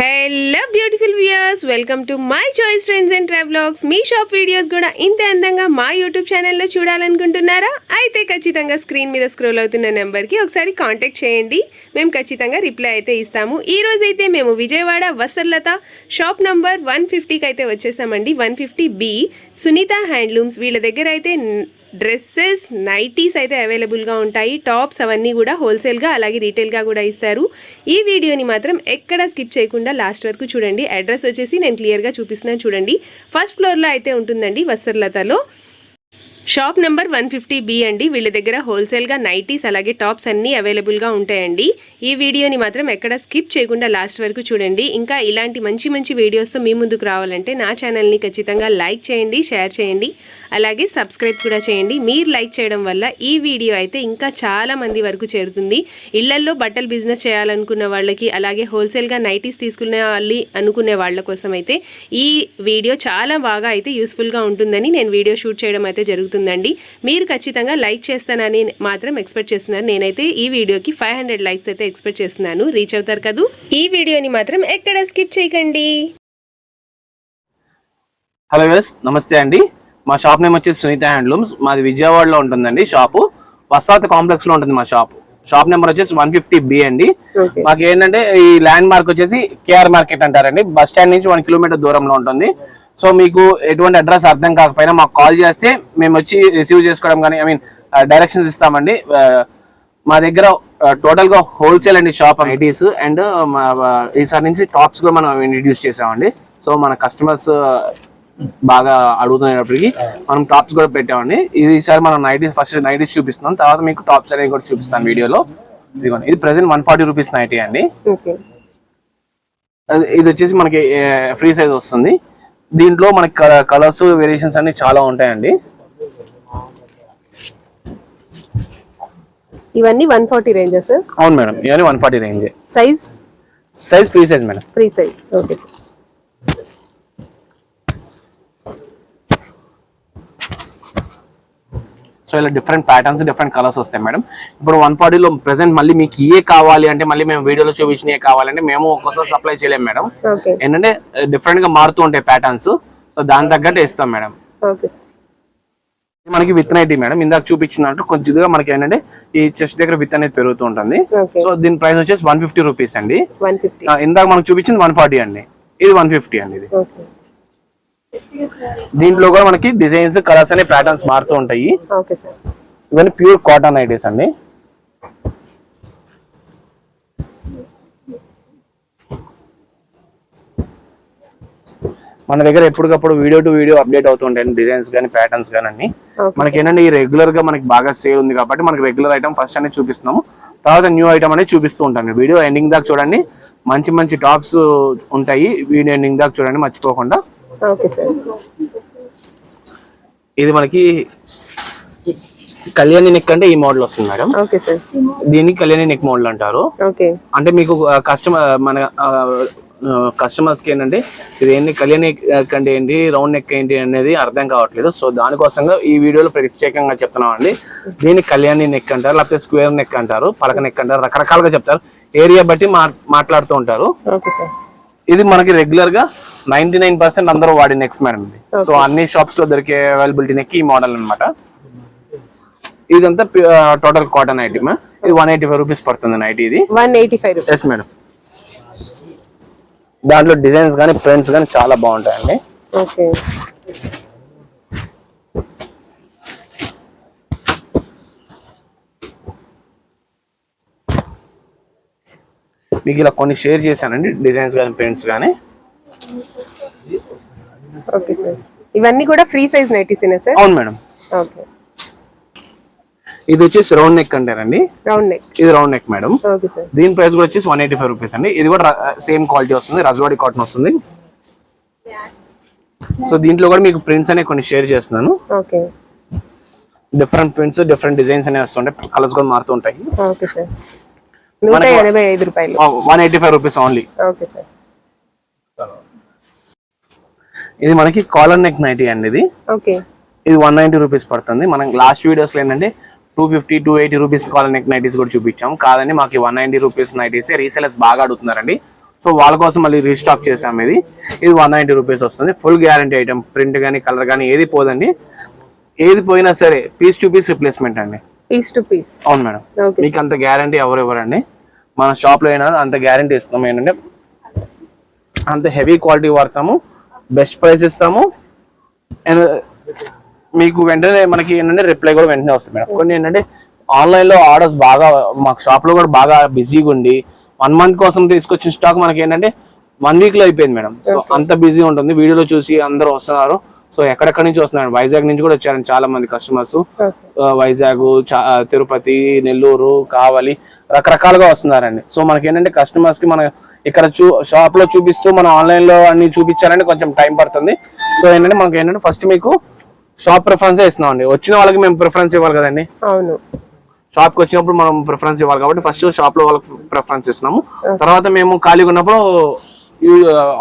Hello beautiful viewers welcome to my choice trends and travelogues me shop videos కూడా ఇంత అందంగా మా YouTube ఛానల్లో చూడాలనుకుంటున్నారా? అయితే ఖచ్చితంగా స్క్రీన్ మీద స్క్రోల్ అవుతున్న నెంబర్కి ఒకసారి కాంటాక్ట్ చేయండి. మేము ఖచ్చితంగా రిప్లై అయితే ఇస్తాము. ఈ రోజైతే మేము Vijayawada Vasarlatha shop number one ఫిఫ్టీకి అయితే వచ్చేసామండి. One fifty B Sunitha handlooms వీళ్ళ దగ్గర అయితే డ్రెస్సెస్ నైటీస్ అయితే అవైలబుల్గా ఉంటాయి. టాప్స్ అవన్నీ కూడా హోల్సేల్గా అలాగే రీటైల్గా కూడా ఇస్తారు. ఈ వీడియోని మాత్రం ఎక్కడ స్కిప్ చేయకుండా లాస్ట్ వరకు చూడండి. అడ్రస్ వచ్చేసి నేను క్లియర్గా చూపిస్తున్నాను చూడండి. ఫస్ట్ ఫ్లోర్లో అయితే ఉంటుందండి వసర్లతలో shop number one fifty B అండి. వీళ్ళ దగ్గర హోల్సేల్గా నైటీస్ అలాగే టాప్స్ అన్నీ అవైలబుల్గా ఉంటాయండి. ఈ వీడియోని మాత్రం ఎక్కడ స్కిప్ చేయకుండా లాస్ట్ వరకు చూడండి. ఇంకా ఇలాంటి మంచి మంచి వీడియోస్తో మీ ముందుకు రావాలంటే నా ఛానల్ని ఖచ్చితంగా లైక్ చేయండి షేర్ చేయండి. అలాగే సబ్స్క్రైబ్ కూడా చేయండి. మీరు లైక్ చేయడం వల్ల ఈ వీడియో అయితే ఇంకా చాలా మంది వరకు చేరుతుంది. ఇళ్ళల్లో బట్టలు బిజినెస్ చేయాలనుకున్న వాళ్ళకి అలాగే హోల్సేల్గా నైటీస్ తీసుకునే వాళ్ళు అనుకునే వాళ్ళ కోసం అయితే ఈ వీడియో చాలా బాగా అయితే యూస్ఫుల్గా ఉంటుందని నేను వీడియో షూట్ చేయడం అయితే జరుగుతుంది. జరుగుతుందండి. మీరు ఖచ్చితంగా లైక్ చేస్తానని మాత్రం ఎక్స్పెక్ట్ చేస్తున్నాను నేనైతే ఈ వీడియోకి ఫైవ్ హండ్రెడ్ లైక్స్ అయితే ఎక్స్పెక్ట్ చేస్తున్నాను. రీచ్ అవుతారు కదూ? ఈ వీడియోని మాత్రం ఎక్కడ స్కిప్ చేయకండి. హలో వెస్ నమస్తే అండి. మా షాప్ నేమ్ వచ్చేసి సునీత హ్యాండ్లూమ్స్. మాది విజయవాడలో ఉంటుందండి షాపు. వసాత కాంప్లెక్స్లో ఉంటుంది మా షాప్. షాప్ నెంబర్ వచ్చేసి వన్ ఫిఫ్టీ బి అండి. మాకు ఏంటంటే ఈ ల్యాండ్ మార్క్ వచ్చేసి కేఆర్ మార్కెట్ అంటారండి. బస్ స్టాండ్ నుంచి వన్ కిలోమీటర్ దూరంలో ఉంటుంది. సో మీకు ఎటువంటి అడ్రస్ అర్థం కాకపోయినా మాకు కాల్ చేస్తే మేము వచ్చి రిసీవ్ చేసుకోవడం కానీ ఐ మీన్ డైరెక్షన్స్ ఇస్తామండి. మా దగ్గర టోటల్గా హోల్సేల్ అండి షాప్ ఐటీస్ అండ్ ఈసారి నుంచి టాప్స్ కూడా మనం ఇంట్రడ్యూస్ చేసామండి. సో మన కస్టమర్స్ బాగా అడుగుతున్నప్పటికీ మనం టాప్స్ కూడా పెట్టామండి. ఇది ఈసారి మనం నైటీస్ ఫస్ట్ నైటీస్ చూపిస్తున్నాం. తర్వాత మీకు టాప్స్ అనేవి కూడా చూపిస్తాను వీడియోలో. ఇదిగోండి ఇది present one forty rupees nighty అండి. ఇది వచ్చేసి మనకి ఫ్రీ సైజ్ వస్తుంది. దీంట్లో మనకి కలర్స్ వేరియేషన్స్ అన్ని చాలా ఉంటాయండి. ఇవన్నీ వన్ ఫార్టీ రేంజెస్? అవును మేడం ఇవన్నీ one forty range. Size? Size free size madam. Free size. Okay sir. So ఇలా డిఫరెంట్ ప్యాటర్న్స్ డిఫరెంట్ కలర్స్ వస్తాయి మేడం ఇప్పుడు వన్ ఫార్టీలో ప్రెసెంట్ మళ్ళీ మీకు ఏ కావాలి అంటే మళ్ళీ మేము వీడియోలో చూపించినవి కావాలంటే మేము ఒక్కోసారి సప్లై చేయలేము మేడం ఏంటంటే డిఫరెంట్గా మారుతూ ఉంటాయి ప్యాటర్న్స్ సో దాని తగ్గట్టు ఇస్తాం మేడం మనకి విత్ నైటీ మేడం ఇందాక చూపించినట్టు కొంచెంగా మనకి ఏంటంటే ఈ చెస్ట్ దగ్గర విత్ అనేది పెరుగుతూ ఉంటుంది. సో దీని ప్రైస్ వచ్చేసి వన్ ఫిఫ్టీ రూపీస్ అండి. ఇందాక మనకు చూపించింది వన్ ఫార్టీ అండి. ఇది వన్ ఫిఫ్టీ అండి ఇది. దీంట్లో కూడా మనకి డిజైన్స్ కలర్స్ అనే ప్యాటర్న్స్ మారుతూ ఉంటాయి. ఇవన్నీ ప్యూర్ కాటన్ ఐటీస్ అండి. మన దగ్గర ఎప్పటికప్పుడు వీడియో టు వీడియో అప్డేట్ అవుతుంటాయి డిజైన్స్ కానీ ప్యాటర్న్స్ కానీ అన్ని. మనకి ఏంటంటే ఈ రెగ్యులర్గా మనకి బాగా సేల్ ఉంది కాబట్టి మనకి రెగ్యులర్ ఐటమ్ ఫస్ట్ అనేది చూపిస్తున్నాము. తర్వాత న్యూ ఐటమ్ అనేది చూపిస్తూ ఉంటాను వీడియో ఎండింగ్ దాకా చూడండి. మంచి మంచి టాప్స్ ఉంటాయి. వీడియో ఎండింగ్ దాకా చూడండి మర్చిపోకుండా. Okay sir. ఇది మనకి కళ్యాణి నెక్ అంటే ఈ మోడల్ వస్తుంది మేడం. Okay sir. దీన్ని కళ్యాణి నెక్ మోడల్ అంటారు. ఓకే. అంటే మీకు కస్టమర్ మన కస్టమర్స్కి ఏంటంటే ఇది ఏంటి కళ్యాణి నెక్ అంటే ఏంటి రౌండ్ నెక్ ఏంటి అనేది అర్థం కావట్లేదు. సో దానికోసంగా ఈ వీడియోలో ప్రత్యేకంగా చెప్తున్నాం అండి దీన్ని కళ్యాణి నెక్ అంటారు లేకపోతే స్క్వేర్ నెక్ అంటారు పలక నెక్ అంటారు రకరకాలుగా చెప్తారు. ఏరియా బట్టి మాట్లాడుతూ ఉంటారు. Okay sir. ఇది మనకి రెగ్యులర్గా నైన్టీ నైన్ పర్సెంట్ అందరూ వాడే నెక్స్ మేడం ఇది సో అన్ని షాప్స్లో దొరికే అవైలబిలిటీ నెక్ ఈ మోడల్ అన్నమాట. ఇదంతా టోటల్ కాటన్ ఐటమ్ ఇది వన్ ఎయిటీ ఫైవ్ రూపీస్ పడుతుంది నైట్ ఇది. One eighty five yes madam దాంట్లో డిజైన్స్ కానీ ప్రింట్స్ కానీ చాలా బాగుంటాయండి. ఓకే మీకు ఇలా కొన్ని షేర్ చేశానండి డిజైన్స్ కానీ ప్రింట్స్ కానీ. Okay sir. ఇవన్నీ కూడా ఫ్రీ సైజ్ నైటీసేనా సార్? అవును మేడం. ఓకే. ఇది వచ్చేసి రౌండ్ నెక్ అంటారండి. Round neck. ఇది round neck madam. Okay sir. దీని ప్రైస్ కూడా వచ్చేసి వన్ ఎయిటీ ఫైవ్ రూపీస్ అండి. ఇది కూడా సేమ్ క్వాలిటీ వస్తుంది. రజవాడి కాటన్ వస్తుంది. సో దీంట్లో కూడా మీకు ప్రింట్స్ అనేవి కొన్ని షేర్ చేస్తున్నాను. Okay. Different prints different designs అనేవి వస్తుంటాయి. కలర్స్ కూడా మారుతూ ఉంటాయి. Okay sir. నూట మనకి- ఎనభై ఐదు రూపాయలు. One eighty five rupees only okay sir. ఇది మనకి కాలర్ నెక్ నైటీ అండి ఇది. ఓకే. ఇది వన్ నైంటీ రూపీస్ పడుతుంది. మనం లాస్ట్ వీడియోస్లో ఏంటంటే two fifty two eighty rupees collar neck nighties కూడా చూపించాం. కాదని మాకు one ninety rupees nighties resellers బాగా అడుగుతున్నారండి. సో వాళ్ళ కోసం మళ్ళీ రీస్టాక్ చేసాం ఇది. ఇది వన్ నైంటీ రూపీస్ వస్తుంది. ఫుల్ గ్యారంటీ ఐటమ్ ప్రింట్ కానీ కలర్ కానీ ఏది పోదండి. ఏది పోయినా సరే పీస్ టు పీస్ రిప్లేస్మెంట్ అండి. పీస్ టు పీస్ అవును మేడం. మీకు అంత గ్యారంటీ ఎవరు ఇవ్వరండి? మన షాప్లో అయినా అంత గ్యారంటీ ఇస్తాము ఏంటంటే అంత హెవీ క్వాలిటీ వాడతాము. బెస్ట్ ప్రైస్ ఇస్తాము. అండ్ మీకు వెంటనే మనకి ఏంటంటే రిప్లై కూడా వెంటనే వస్తుంది మేడం. కొన్ని ఏంటంటే ఆన్లైన్లో ఆర్డర్స్ బాగా మాకు షాప్లో కూడా బాగా బిజీగా ఉండి వన్ మంత్ కోసం తీసుకొచ్చిన స్టాక్ మనకి ఏంటంటే వన్ వీక్లో అయిపోయింది మేడం. సో అంత బిజీ ఉంటుంది. వీడియోలో చూసి అందరూ వస్తున్నారు. సో ఎక్కడెక్కడి నుంచి వస్తున్నారు వైజాగ్ నుంచి కూడా వచ్చారు చాలా మంది కస్టమర్స్ వైజాగ్ తిరుపతి నెల్లూరు కావలి రకరకాలుగా వస్తున్నారండి. సో మనకి ఏంటంటే కస్టమర్స్కి మన ఇక్కడ చూ షాప్లో చూపిస్తూ మనం ఆన్లైన్లో అన్ని చూపించాలంటే కొంచెం టైం పడుతుంది. సో ఏంటంటే మనకి ఏంటంటే ఫస్ట్ మీకు షాప్ ప్రిఫరెన్స్ ఇస్తున్నాం అండి వచ్చిన వాళ్ళకి మేము ప్రిఫరెన్స్ ఇవ్వాలి కదండి. అవును. షాప్కి వచ్చినప్పుడు మనం ప్రిఫరెన్స్ ఇవ్వాలి కాబట్టి ఫస్ట్ షాప్లో వాళ్ళకి ప్రిఫరెన్స్ ఇస్తున్నాము. తర్వాత మేము ఖాళీగా ఉన్నప్పుడు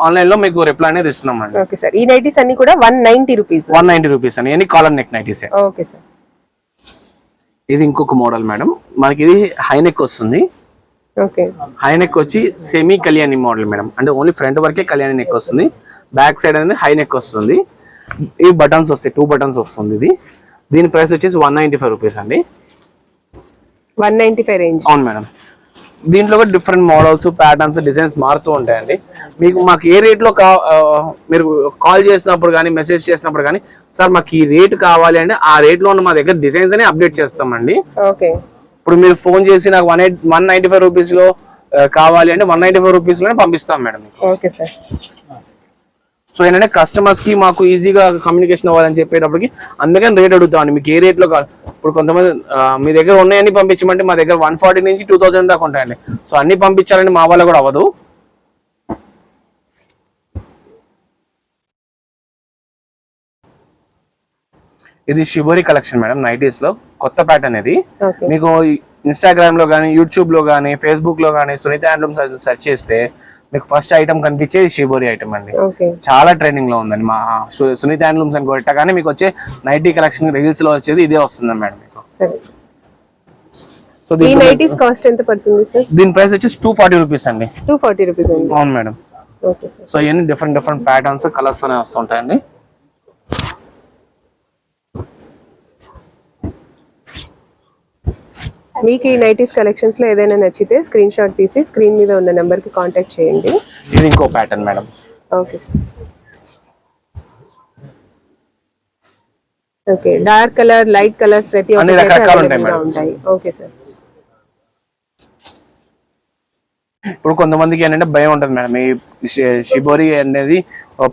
ఆన్లైన్లో మీకు రిప్లై అనేది ఇస్తున్నాం అండి ఓకే సార్ ఈ నైటీస్ అన్ని కూడా one ninety rupees one ninety rupees అండి. Any collar neck nighties okay sir ఇది ఇంకొక మోడల్ మేడం. మనకి ఇది హైనెక్ వస్తుంది. ఓకే హై నెక్ వచ్చి సెమీ కళ్యాణి మోడల్ మేడం. అంటే ఓన్లీ ఫ్రంట్ వరకే కళ్యాణి నెక్ వస్తుంది. బ్యాక్ సైడ్ అనేది హై నెక్ వస్తుంది. ఈ బటన్స్ వస్తాయి. టూ బటన్స్ వస్తుంది ఇది. దీని ప్రైస్ వచ్చేసి వన్ నైంటీ ఫైవ్ రూపీస్ అండి. వన్ నైన్టీ ఫైవ్ రేంజ్ అవును మేడం. దీంట్లో కూడా డిఫరెంట్ మోడల్స్ ప్యాటర్న్స్ డిజైన్స్ మారుతూ ఉంటాయండి. మీకు మాకు ఏ రేట్లో కా మీరు కాల్ చేసినప్పుడు కానీ మెసేజ్ చేసినప్పుడు కానీ సార్ మాకు ఈ రేట్ కావాలి అంటే ఆ రేట్లో ఉన్న మా దగ్గర డిజైన్స్ అని అప్డేట్ చేస్తామండి. ఓకే. ఇప్పుడు మీరు ఫోన్ చేసి నాకు one eight one ninety five రూపీస్లో కావాలి అంటే వన్ నైంటీ ఫైవ్ రూపీస్లోనే పంపిస్తాం మేడం ఓకే సార్. సో ఏంటంటే కస్టమర్స్కి మాకు ఈజీగా కమ్యూనికేషన్ అవ్వాలని చెప్పేటప్పటికి అందుకని రేట్ అడుగుతామండి మీకు ఏ రేట్లో కావాలి? ఇప్పుడు కొంతమంది మీ దగ్గర ఉన్నాయని పంపించమంటే మా దగ్గర వన్ ఫార్టీ నుంచి టూ థౌసండ్ దాకా ఉంటాయండి. సో అన్ని పంపించాలని మా వల్ల కూడా అవ్వదు. ఇది షిబోరి కలెక్షన్ మేడం నైటీస్లో. కొత్త ప్యాటర్న్ ఇది మీకు ఇన్స్టాగ్రామ్లో కానీ యూట్యూబ్లో కానీ ఫేస్బుక్లో కానీ సునీత హ్యాండ్లూమ్ సెర్చ్ చేస్తే మీకు ఫస్ట్ ఐటమ్ కనిపించేది షిబోరి ఐటమ్ అండి. చాలా ట్రెండింగ్లో ఉందండి. మా సునీత హ్యాండ్లూమ్స్ అని కొట్టగానే మీకు వచ్చే నైటీ కలెక్షన్ రీల్స్లో వచ్చేది ఇదే వస్తుంది మేడం మీకు. సో దీని కాస్ట్ ఎంత పడుతుంది సార్ దీని ప్రైస్ వచ్చేసి టూ ఫార్టీ రూపీస్ అండి. టూ ఫార్టీ రూపీస్ అవును మేడం. సో ఇవన్నీ డిఫరెంట్ డిఫరెంట్ ప్యాటర్న్స్ కలర్స్ అనే వస్తుంటాయండి. మీకు ఈ నైటీస్ కలెక్షన్స్లో ఏదైనా నచ్చితే స్క్రీన్ షాట్ తీసి స్క్రీన్ మీద ఉన్న నెంబర్కి కాంటాక్ట్ చేయండి. ఇది ఇంకో pattern madam okay sir okay dark colour light colours ప్రతి ఉంటాయి ఓకే సార్ ఇప్పుడు కొంతమందికి ఏంటంటే భయం ఉంటుంది మేడం ఈ షిబోరి అనేది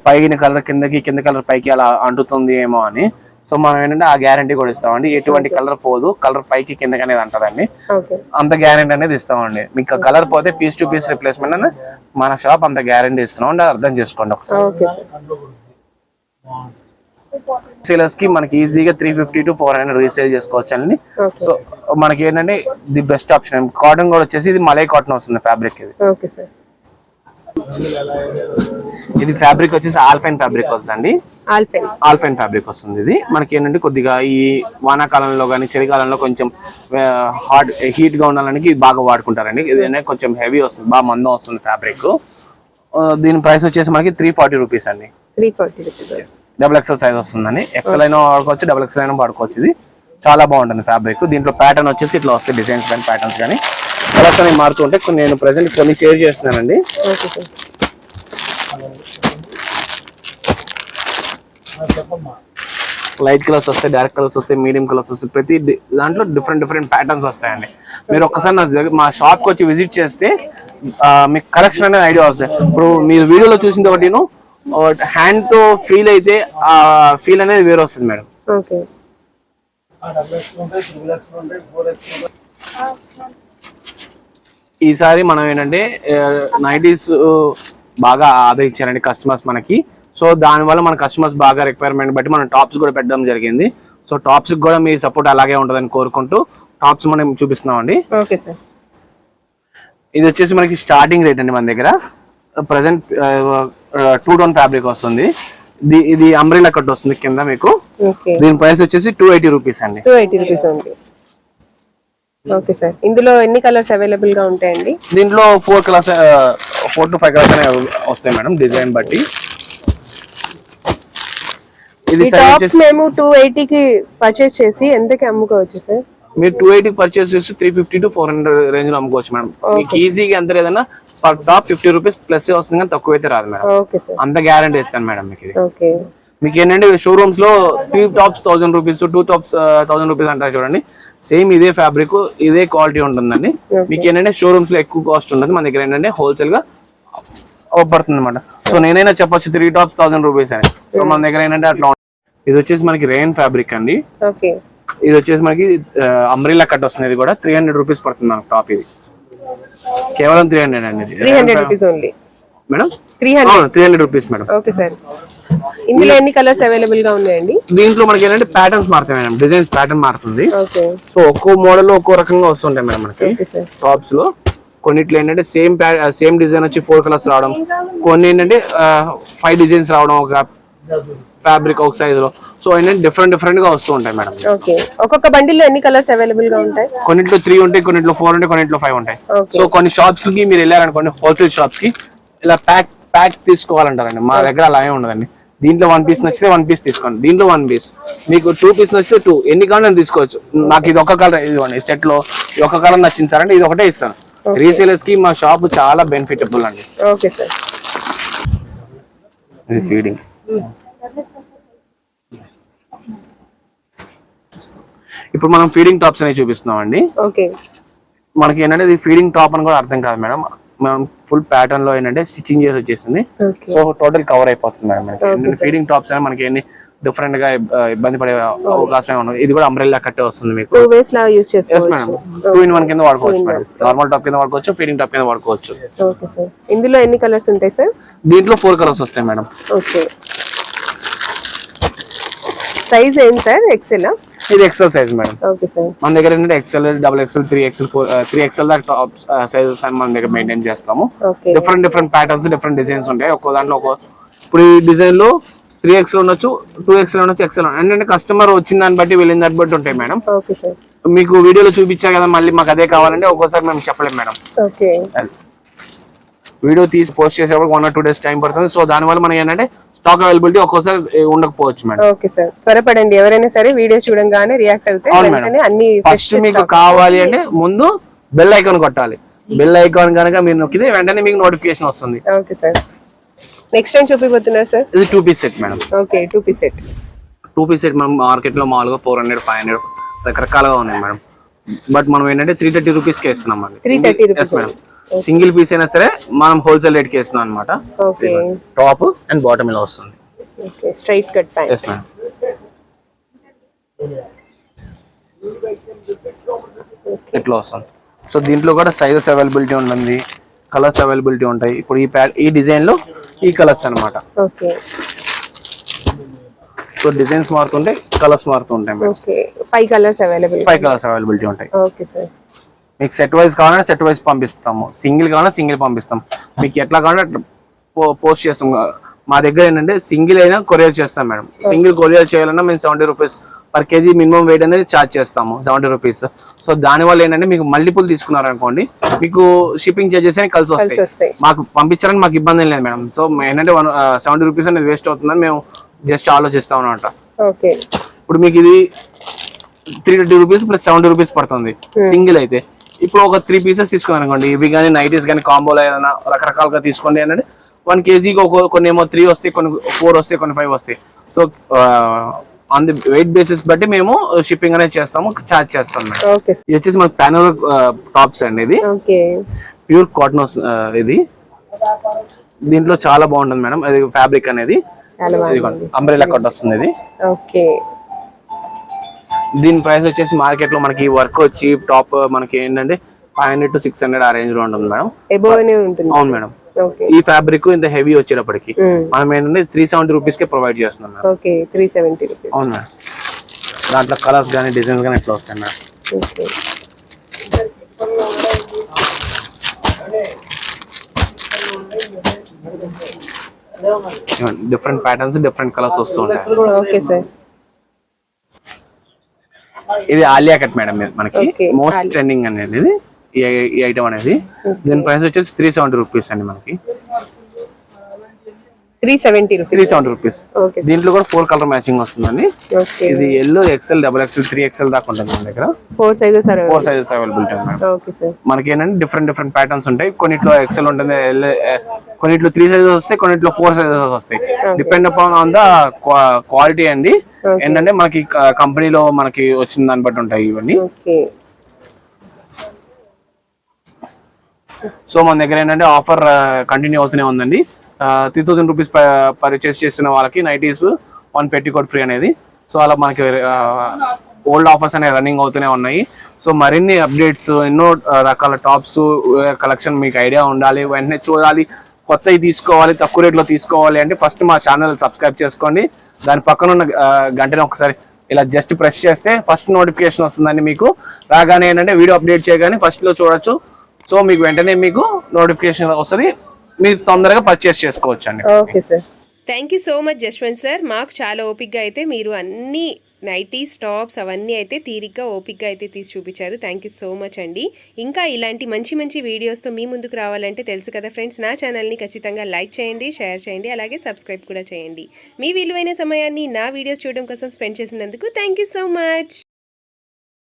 పైన కలర్ కిందకి కింద కలర్ పైకి అలా అంటుతుంది ఏమో అని. సో మనం ఏంటంటే ఆ గ్యారంటీ కూడా ఇస్తామండి. ఎటువంటి కలర్ పోదు. కలర్ పైకి కిందకి అనేది అంటదండి అంత గ్యారెంటీ అనేది ఇస్తామండి. మీకు కలర్ పోతే పీస్ టు పీస్ రిప్లేస్మెంట్ అనేది మన షాప్ అంత గ్యారెంటీ ఇస్తున్నాం. అర్థం చేసుకోండి ఒకసారి. సేలర్స్కి మనకి ఈజీగా three fifty to four hundred resale చేసుకోవచ్చు అండి సో మనకి ఏంటంటే ది బెస్ట్ ఆప్షన్ కాటన్ కూడా వచ్చేసి ఇది మలై కాటన్ వస్తుంది ఫ్యాబ్రిక్ ఇది ఓకే సార్ ఇది ఫ్యాబ్రిక్ వచ్చేసి ఆల్ఫైన్ ఫ్యాబ్రిక్ వస్తుందండి. ఆల్పెన్ ఆల్ఫైన్ ఫ్యాబ్రిక్ వస్తుంది ఇది. మనకి ఏంటంటే కొద్దిగా ఈ వానాకాలంలో కానీ చలికాలంలో కొంచెం హాట్ హీట్గా ఉండాలని బాగా వాడుకుంటారండి. ఇది కొంచెం హెవీ వస్తుంది బాగా మందం వస్తుంది ఫ్యాబ్రిక్ దీని ప్రైస్ వచ్చేసి మనకి త్రీ ఫార్టీ రూపీస్ అండి. డబుల్ ఎక్సెల్ సైజ్ వస్తుందండి. ఎక్సెల్ అయినా వాడుకోవచ్చు డబుల్ ఎక్సెల్ అయినా వాడుకోవచ్చు ఇది. చాలా బాగుంటుంది ఫ్యాబ్రిక్ దీంట్లో ప్యాటర్న్ వచ్చేసి ఇట్లా వస్తాయి డిజైన్స్ కానీ ప్యాటర్న్స్ కానీ కలర్స్ అనేవి మారుతుంటే కొన్ని నేను ప్రజెంట్ కొన్ని షేర్ చేస్తున్నానండి. Okay sir. లైట్ కలర్స్ వస్తాయి డార్క్ కలర్స్ వస్తాయి మీడియం కలర్స్ వస్తాయి. ప్రతి దాంట్లో డిఫరెంట్ డిఫరెంట్ ప్యాటర్న్స్ వస్తాయండి. మీరు ఒక్కసారి నా మా షాప్కి వచ్చి విజిట్ చేస్తే మీకు కలెక్షన్ అనేది ఐడియా వస్తాయి. ఇప్పుడు మీరు వీడియోలో చూసింది ఒకటి హ్యాండ్తో ఫీల్ అయితే ఆ ఫీల్ అనేది వేరే వస్తుంది మేడం. ఓకే. ఈసారి మనం ఏంటంటే నైటీస్ బాగా ఆదరించారండి కస్టమర్స్ మనకి. సో దానివల్ల మన కస్టమర్స్ బాగా రిక్వైర్మెంట్ బట్టి మనం టాప్స్ కూడా పెట్టడం జరిగింది. సో టాప్స్ కూడా మీ సపోర్ట్ అలాగే ఉంటుందని కోరుకుంటూ టాప్స్ మనం చూపిస్తున్నామండి. Okay sir. ఇది వచ్చేసి మనకి స్టార్టింగ్ రేట్ అండి మన దగ్గర. ప్రజెంట్ టూ టోన్ ఫ్యాబ్రిక్ వస్తుంది. ఇది అంబ్రెలా కట్ వస్తుంది కింద మీకు. దీని ప్రైస్ వచ్చేసి టూ ఎయిటీ రూపీస్ అండి. టూ ఎయిటీ రూపీస్ ఉంది. Okay sir. ఇందులో ఎన్ని కలర్స్ అవైలబుల్గా ఉంటాయండి? దీంట్లో four colours four to five colours అనేవి వస్తాయి మేడం డిజైన్ బట్టి. ఇది టాప్స్ మేము టూ కి పర్చేస్ చేసి ఎంతకి అమ్ముకోవచ్చు సార్? మీరు టూ ఎయిటీ పర్చేస్ చేసి three fifty to four hundred రేంజ్లో అమ్ముకోవచ్చు మేడం. మీకు ఈజీగా ఎంత లేదన్నా per top fifty rupees plus వస్తుంది కానీ తక్కువ అయితే రాదు మేడం. అంత గ్యారంటీ ఇస్తాను మేడం మీకు ఇది. మీకు ఏంటంటే షోరూమ్స్లో three tops thousand rupees two tops thousand rupees అంటారు చూడండి. సేమ్ ఇదే ఫ్యాబ్రిక్ ఇదే క్వాలిటీ ఉంటుందండి. మీకు ఏంటంటే షోరూమ్స్లో ఎక్కువ కాస్ట్ ఉంటుంది. మన దగ్గర ఏంటంటే హోల్సేల్గా పడుతుంది అనమాట సో నేనైనా చెప్పొచ్చు త్రీ టాప్స్ థౌసండ్ రూపీస్ అని. సో మన దగ్గర ఏంటంటే అట్లా. ఇది వచ్చేసి మనకి రెయిన్ ఫ్యాబ్రిక్ అండి. ఇది వచ్చేసి మనకి అంబ్రిల్లా కట్ వస్తుంది. ఇది కూడా త్రీ హండ్రెడ్ రూపీస్ పడుతుంది మనకు టాప్ ఇది. కేవలం త్రీ హండ్రెడ్ అండి ఇది. Three hundred rupees only madam three hundred three hundred rupees madam okay sir ఇందులో ఎన్ని కలర్స్ అవైలబుల్గా ఉన్నాయండి? దీంట్లో మనకి ఏంటంటే ప్యాటర్న్స్ మారుతాయి మేడం. డిజైన్స్ ప్యాటర్న్ మారుతుంది. సో ఒక్కో మోడల్ ఒక్కో రకంగా వస్తుంటాయి మేడం మనకి టాప్స్లో. కొన్నిట్లో ఏంటంటే సేమ్ సేమ్ డిజైన్ వచ్చి ఫోర్ కలర్స్ రావడం. కొన్ని ఏంటంటే ఫైవ్ డిజైన్స్ రావడం ఒక ఫ్యాబ్రిక్ ఒక సైజ్లో. సో ఏంటంటే డిఫరెంట్ డిఫరెంట్గా వస్తూ ఉంటాయి మేడం. ఓకే. ఒక్కొక్క బండిల్లో ఎన్ని కలర్స్ అవైలబుల్గా ఉంటాయి? కొన్నిట్లో త్రీ ఉంటాయి కొన్నిట్లో ఫోర్ ఉంటాయి కొన్నిట్లో ఫైవ్ ఉంటాయి. సో కొన్ని షాప్స్కి మీరు వెళ్ళారనుకోండి హోల్సేల్ షాప్స్కి ఇలా ప్యాక్ ప్యాక్ తీసుకోవాలంటారండి. మా దగ్గర అలా ఏమి ఉండదండి. దీంట్లో వన్ పీస్ నచ్చితే వన్ పీస్ తీసుకోండి. దీంట్లో వన్ పీస్ మీకు టూ పీస్ నచ్చితే టూ ఎన్ని కావాలి నేను తీసుకోవచ్చు. నాకు ఇది ఒక కలర్ ఇదిగోండి సెట్లో ఈ ఒక కలర్ నచ్చింది సార్ అంటే ఇది ఒకటే ఇస్తాను. రీసేలర్స్కి మా షాప్ చాలా బెనిఫిటబుల్ అండి. ఓకే సార్ ఇది ఫీడింగ్ ఇప్పుడు మనం ఫీడింగ్ టాప్స్ అనేవి చూపిస్తున్నాం అండి ఓకే మనకి ఏంటంటే ఇది ఫీడింగ్ టాప్ అని కూడా అర్థం కాదు మేడం. మనం ఫుల్ ప్యాటర్న్లో ఏంటంటే స్టిచ్చింగ్ చేసి వచ్చేసింది. సో టోటల్ కవర్ అయిపోతుంది మేడం ఫీడింగ్ టాప్స్ అని మనకి ఎన్ని డిఫరెంట్గా ఇబ్- ఇబ్బంది పడే అవకాశం ఇది కూడా అంబ్రెల్లా కట్టే వస్తుంది మీకు. టూ మేడం ఇన్ వన్ కింద వాడుకోవచ్చు మేడం నార్మల్ టాప్ కింద వాడుకోవచ్చు ఫీడింగ్ టాప్ కింద వాడుకోవచ్చు. ఇందులో ఎన్ని కలర్స్ ఉంటాయి సార్ దీంట్లో ఫోర్ కలర్స్ వస్తాయి మేడం సైజ్ ఏంటి సార్ ఎక్సెల్ ఇది ఎక్సెల్ సైజ్ మేడం మన దగ్గర ఏంటంటే XL double XL three XL three XL దాకా సైజెస్ అని మన దగ్గర మెయింటైన్ చేస్తాము. Different different patterns different designs ఉంటాయి. ఒక్కో దాంట్లో ఒక్కో ఇప్పుడు ఈ డిజైన్లో త్రీ ఎక్స్ఎల్ ఉండొచ్చు టూ ఎక్స్ఎల్ ఉండొచ్చు ఎక్స్ఎల్ ఏంటంటే కస్టమర్ వచ్చిన దాన్ని బట్టి వెళ్ళిన దాన్ని బట్టి ఉంటాయి మేడం మీకు వీడియోలో చూపించా కదా మళ్ళీ మాకు అదే కావాలంటే ఒక్కోసారి మేము చెప్పలేము మేడం ఓకే వీడియో తీసి పోస్ట్ చేసేప్పుడు one or two days time పడుతుంది. సో దానివల్ల మనకి ఏంటంటే స్టాక్ అవైలబిలిటీ ఒక్కోసారి ఉండకపోవచ్చు మేడం ఓకే సార్ త్వరపడండి. ఎవరైనా సరే వీడియో చూడంగానే రియాక్ట్ అవుతే అవును వెంటనే మేడం అన్ని ఫస్ట్ మీకు కావాలి అంటే ముందు బెల్ ఐకాన్ కొట్టాలి. బెల్ ఐకాన్ కనుక మీరు నొక్కితే వెంటనే మీకు నోటిఫికేషన్ వస్తుంది. ఓకే సార్ నెక్స్ట్ టైం చూపిపోతున్నారు సార్ ఇది two piece set madam okay two piece set two piece set మనం మార్కెట్లో మామూలుగా ఫోర్ హండ్రెడ్ ఫైవ్ హండ్రెడ్ రకరకాలుగా ఉన్నాయి మేడం బట్ మనం ఏంటంటే త్రీ థర్టీ రూపీస్కి ఇస్తున్నాం అండి 330 rupees. మేడం సింగిల్ పీస్ అయినా సరే మనం హోల్సేల్ రేట్కి ఇస్తున్నాం అనమాట టాప్ అండ్ బాటమ్ ఇలా వస్తుంది. స్ట్రైట్ కట్ ప్యాంట్ ఇట్లా వస్తుంది. సో దీంట్లో కూడా సైజెస్ అవైలబిలిటీ ఉంటుంది కలర్స్ అవైలబిలిటీ ఉంటాయి. ఇప్పుడు ఈ ప్యాడ్ ఈ డిజైన్లో ఈ కలర్స్ అన్నమాట. ఓకే సో డిజైన్స్ మారుతుంటాయి కలర్స్ మారుతుంటాయి five colours available five colours availability ఉంటాయి. ఓకే సార్ మీకు సెట్ వైజ్ కావాలంటే సెట్ వైజ్ పంపిస్తాము. సింగిల్ కావాలంటే సింగిల్ పంపిస్తాం. మీకు ఎట్లా కావాలంటే పోస్ట్ చేస్తాం. మా దగ్గర ఏంటంటే సింగిల్ అయినా కొరియర్ చేస్తాం మేడం. సింగిల్ కొరియర్ చేయాలన్నా మేము seventy rupees per KG minimum weight అనేది ఛార్జ్ చేస్తాము సెవెంటీ రూపీస్ సో దానివల్ల ఏంటంటే మీకు మల్టిపుల్ తీసుకున్నారనుకోండి మీకు షిప్పింగ్ చార్జెస్ అని కలిసి వస్తాయి. మాకు పంపించడానికి మాకు ఇబ్బంది లేదు మేడం. సో ఏంటంటే వన్ సెవెంటీ రూపీస్ అనేది వేస్ట్ అవుతుందని మేము జస్ట్ ఆలోచిస్తాం అనమాట ఇప్పుడు మీకు ఇది three thirty rupees plus seventy rupees పడుతుంది. సింగిల్ అయితే. ఇప్పుడు ఒక త్రీ పీసెస్ తీసుకున్నాను అనుకోండి. ఇవి కానీ నైటీస్ కానీ కాంబోలో ఏదైనా రకరకాలుగా తీసుకోండి ఏంటంటే వన్ కేజీకి ఒక కొన్ని ఏమో త్రీ వస్తాయి కొన్ని ఫోర్ వస్తాయి కొన్ని ఫైవ్ వస్తాయి. So on the weight basis బట్టి మేము షిప్పింగ్ అనేది చేస్తాము ఛార్జ్ చేస్తాం ఇది వచ్చేసి మనకి ప్యానల్ టాప్స్ అండి ఇది. ప్యూర్ కాటన్ ఇది. దీంట్లో చాలా బాగుంటుంది మేడం. ఇది ఫ్యాబ్రిక్ అనేది. అంబ్రెలా కట్ వస్తుంది ఇది. ఓకే దీని ప్రైస్ వచ్చేసి మార్కెట్లో మనకి వర్క్ వచ్చి టాప్ మనకి ఏంటంటే five hundred to six hundred ఆ రేంజ్లో ఉంటుంది మేడం అవును మేడం ఓకే ఈ ఫ్యాబ్రిక్ ఇంత హెవీ వచ్చేటప్పటికి మనం ఏంటంటే త్రీ సెవెంటీ రూపీస్ కే ప్రొవైడ్ చేస్తున్నాం madam okay three seventy rupees అవును మేడం దాంట్లో కలర్స్ కానీ డిజైన్స్ కానీ ఎట్లా వస్తాయి madam different patterns different colours వస్తూ ఉంటాయి. ఓకే సార్ ఇది ఆలియా కట్ మేడం మనకి. మోస్ట్. ట్రెండింగ్ అనేది ఈ ఐటమ్ అనేది. దీని ప్రైస్ వచ్చేసి త్రీ సెవెంటీ రూపీస్ అండి మనకి. Three seventy three seventy rupees. దీంట్లో కూడా ఫోర్ కలర్ మ్యాచింగ్ వస్తుందండి. ఇది yellow XL double XL three XL దాకా ఉంటుంది మన దగ్గర. Four sizes four sizes availability మనకి ఏంటంటే డిఫరెంట్ డిఫరెంట్ ప్యాటర్న్స్ ఉంటాయి. కొన్నిట్లో ఎక్సెల్ ఉంటుంది కొన్నిట్లో త్రీ సైజెస్ వస్తాయి కొన్నిట్లో ఫోర్ సైజెస్ వస్తాయి. Depend upon on the quality అండి. ఏంటంటే మనకి కంపెనీలో మనకి వచ్చిన దాన్ని బట్టి ఉంటాయి ఇవన్నీ. సో మన దగ్గర ఏంటంటే ఆఫర్ కంటిన్యూ అవుతూనే ఉందండి. త్రీ థౌసండ్ రూపీస్ పర్చేస్ చేసిన వాళ్ళకి నైటీస్ వన్ పెట్టికోట్ ఫ్రీ అనేది. సో అలా మనకి ఓల్డ్ ఆఫర్స్ అనేవి రన్నింగ్ అవుతూనే ఉన్నాయి. సో మరిన్ని అప్డేట్స్ ఎన్నో రకాల టాప్స్ కలెక్షన్ మీకు ఐడియా ఉండాలి. వెంటనే చూడాలి. కొత్తవి తీసుకోవాలి తక్కువ రేట్లో తీసుకోవాలి అంటే ఫస్ట్ మా ఛానల్ సబ్స్క్రైబ్ చేసుకోండి. దాని పక్కన ఉన్న గంటనే గంటని ఒకసారి ఇలా జస్ట్ ప్రెస్ చేస్తే ఫస్ట్ నోటిఫికేషన్ వస్తుందండి మీకు. రాగానే ఏంటంటే వీడియో అప్డేట్ చేయగానే ఫస్ట్లో చూడొచ్చు. సో మీకు వెంటనే మీకు నోటిఫికేషన్ వస్తుంది. మీరు తొందరగా పర్చేస్ చేసుకోవచ్చు అండి okay sir thank you so much Jaswanth sir మాకు చాలా ఓపిక్గా అయితే మీరు అన్ని నైటీస్ టాప్స్ అవన్నీ అయితే తీరిగ్గా ఓపిక్గా అయితే తీసి చూపించారు. థ్యాంక్ యూ సో మచ్ అండి. ఇంకా ఇలాంటి మంచి మంచి వీడియోస్తో మీ ముందుకు రావాలంటే తెలుసు కదా ఫ్రెండ్స్ నా ఛానల్ని ఖచ్చితంగా లైక్ చేయండి షేర్ చేయండి అలాగే సబ్స్క్రైబ్ కూడా చేయండి. మీ విలువైన సమయాన్ని నా వీడియోస్ చూడడం కోసం స్పెండ్ చేసినందుకు థ్యాంక్ యూ సో మచ్